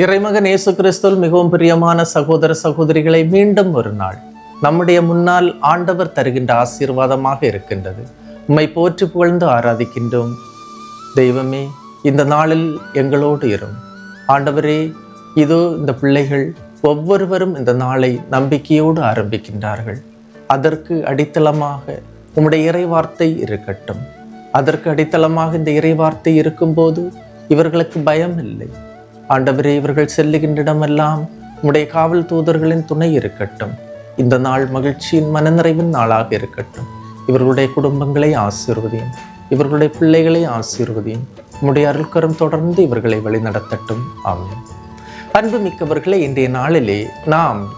இறைமகன் இயேசு கிறிஸ்துவல் மிகவும் பிரியமான சகோதர சகோதரிகளை மீண்டும் ஒரு நாள் நம்முடைய முன்னால் ஆண்டவர் தருகின்ற ஆசீர்வாதமாக இருக்கின்றது. உம்மை போற்றி புகழ்ந்து ஆராதிக்கின்றோம். தெய்வமே இந்த நாளில் எங்களோடு இரும். ஆண்டவரே இதோ இந்த பிள்ளைகள் ஒவ்வொருவரும் இந்த நாளை நம்பிக்கையோடு ஆரம்பிக்கின்றார்கள். அதற்கு அடித்தளமாக உம்முடைய இறைவார்த்தை இருக்கட்டும். அதற்கு அடித்தளமாக இந்த இறைவார்த்தை இருக்கும்போது இவர்களுக்கு பயம் இல்லை ஆண்டவரே இவர்கள் செல்லுகின்ற இடமெல்லாம் உம்முடைய காவல் தூதர்களின் துணை இருக்கட்டும். இந்த நாள் மகிழ்ச்சியின் மனநிறைவின் நாளாக இருக்கட்டும். இவர்களுடைய குடும்பங்களை ஆசீர்வதியும். இவர்களுடைய பிள்ளைகளை ஆசீர்வதியும். உம்முடைய அருள்கரம் தொடர்ந்து இவர்களை வழிநடத்தட்டும். ஆமென். அன்புமிக்கவர்களே இன்றைய நாளிலே நாம்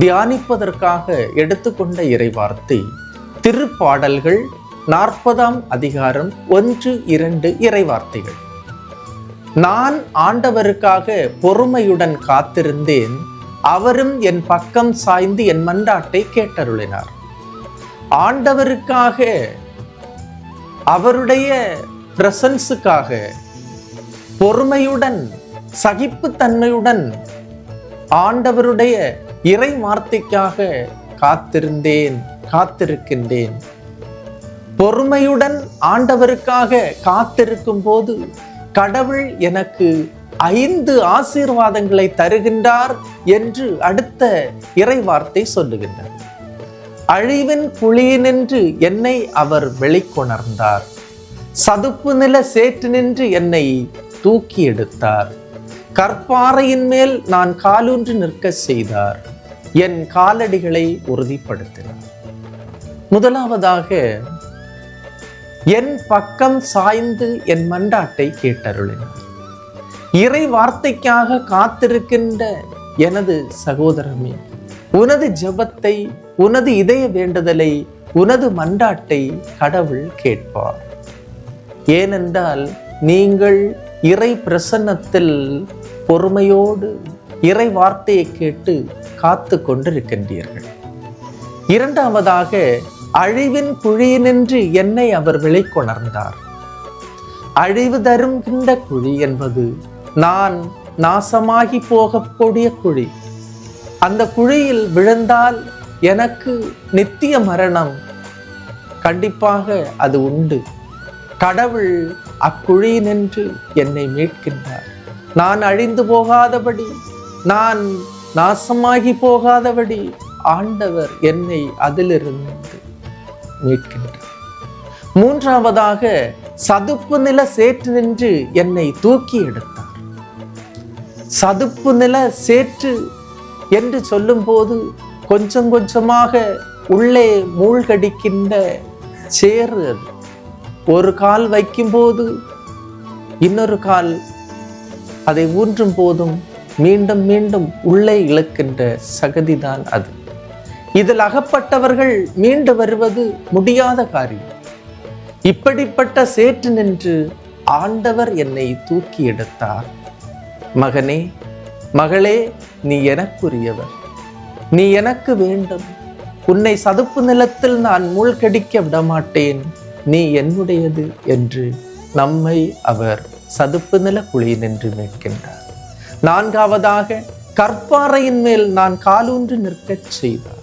தியானிப்பதற்காக எடுத்துக்கொண்ட இறைவார்த்தை திருப்பாடல்கள் நாற்பதாம் அதிகாரம் ஒன்று இரண்டு இறைவார்த்தைகள். நான் ஆண்டவருக்காக பொறுமையுடன் காத்திருந்தேன் அவரும் என் பக்கம் சாய்ந்து என் மன்றாட்டை கேட்டருளினார். ஆண்டவருக்காக அவருடைய பிரசன்ஸுக்காக பொறுமையுடன் சகிப்புத்தன்மையுடன் ஆண்டவருடைய இறை வார்த்தைக்காக காத்திருந்தேன் காத்திருக்கின்றேன். பொறுமையுடன் ஆண்டவருக்காக காத்திருக்கும் போது கடவுள் எனக்கு ஐந்து ஆசீர்வாதங்களை தருகின்றார் என்று அடுத்த இறை வார்த்தை சொல்லுகின்றது. அழிவின் குழியினின்று என்னை அவர் வெளிக்கொணர்ந்தார். சதுப்பு நில சேற்று நின்று என்னை தூக்கி எடுத்தார் கற்பாறையின் மேல் நான் காலூன்று நிற்க செய்தார். என் காலடிகளை உறுதிப்படுத்தினார். முதலாவதாக என் பக்கம் சாய்ந்து என் மண்டாட்டை கேட்டருளினார் இறை வார்த்தைக்காக காத்திருக்கின்ற எனது சகோதரமே உனது ஜெபத்தை உனது இதய வேண்டுதலை உனது மண்டாட்டை கடவுள் கேட்பார். ஏனென்றால் நீங்கள் இறை பிரசன்னத்தில் பொறுமையோடு இறை வார்த்தையை கேட்டு காத்து கொண்டிருக்கின்றீர்கள். இரண்டாவதாக அழிவின் குழியினின்று என்னை அவர் வெளிக்கொணர்ந்தார் அழிவு தரும் தருகின்ற குழி என்பது நான் நாசமாகி போகக்கூடிய குழி. அந்த குழியில் விழுந்தால் எனக்கு நித்திய மரணம். கண்டிப்பாக அது உண்டு. கடவுள் அக்குழியினின்று என்னை மீட்கின்றார். நான் அழிந்து போகாதபடி நான் நாசமாகி போகாதபடி ஆண்டவர் என்னை அதிலிருந்து மீட்கின்றார் மூன்றாவதாக சதுப்பு நில சேற்று நின்று என்னை தூக்கி எடுத்தார். சதுப்பு நில சேற்று என்று சொல்லும்போது கொஞ்சம் கொஞ்சமாக உள்ளே மூழ்கடிக்கின்ற சேறு அது. ஒரு கால் வைக்கும்போது இன்னொரு கால் அதை ஊன்றும் போதும் மீண்டும் மீண்டும் உள்ளே இழக்கின்ற சகதிதான் அது. இதில் அகப்பட்டவர்கள் மீண்டு வருவது முடியாத காரியம். இப்படிப்பட்ட சேற்று நின்று ஆண்டவர் என்னை தூக்கி எடுத்தார். மகனே மகளே நீ எனக்குரியவர். நீ எனக்கு வேண்டும். உன்னை சதுப்பு நிலத்தில் நான் மூழ்கடிக்க விடமாட்டேன். நீ என்னுடையது என்று நம்மை அவர் சதுப்பு நில குழி நின்று மீட்கின்றார் நான்காவதாக கற்பாறையின் மேல் நான் காலூன்று நிற்கச் செய்தார்.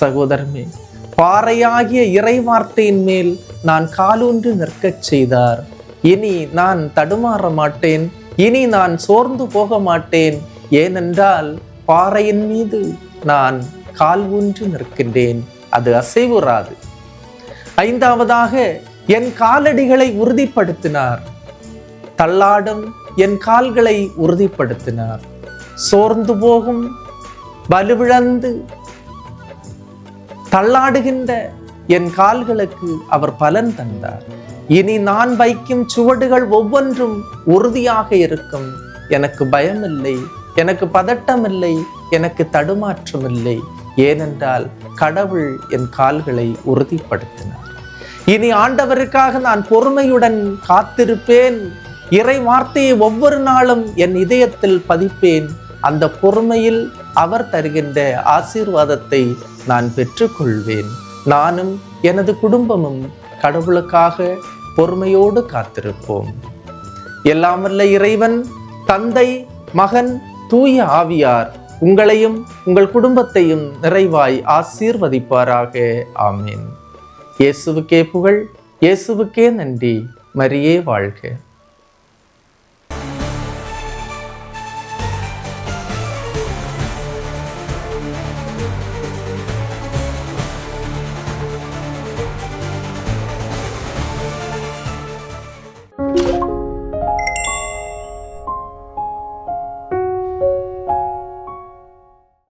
சகோதரமே பாறையாகிய இறை வார்த்தையின் மேல் நான் காலூன்று நிற்கச் செய்தார். இனி நான் தடுமாற மாட்டேன் இனி நான் சோர்ந்து போக மாட்டேன். ஏனென்றால் பாறையின் மீது நான் கால் ஊன்றி நிற்கின்றேன் அது அசைவுறாது. ஐந்தாவதாக என் காலடிகளை உறுதிப்படுத்தினார். தள்ளாடும் என் கால்களை உறுதிப்படுத்தினார். சோர்ந்து போகும் வலுவிழந்து தள்ளாடுகின்ற என் கால்களுக்கு அவர் பலன் தந்தார். இனி நான் வைக்கும் சுவடுகள் ஒவ்வொன்றும் உறுதியாக இருக்கும். எனக்கு பயமில்லை எனக்கு பதட்டமில்லை எனக்கு தடுமாற்றமில்லை. ஏனென்றால் கடவுள் என் கால்களை உறுதிப்படுத்தினார். இனி ஆண்டவருக்காக நான் பொறுமையுடன் காத்திருப்பேன். இறை வார்த்தையை ஒவ்வொரு நாளும் என் இதயத்தில் பதிப்பேன். அந்த பொறுமையில் அவர் தருகின்ற ஆசீர்வாதத்தை நான் பெற்றுக்கொள்வேன். நானும் எனது குடும்பமும் கடவுளுக்காக பொறுமையோடு காத்திருப்போம். எல்லாம் வல்ல இறைவன் தந்தை மகன் தூய ஆவியார் உங்களையும் உங்கள் குடும்பத்தையும் நிறைவாய் ஆசீர்வதிப்பாராக. ஆமேன். இயேசுவுக்கே புகழ் இயேசுவுக்கே நன்றி. மரியே வாழ்க.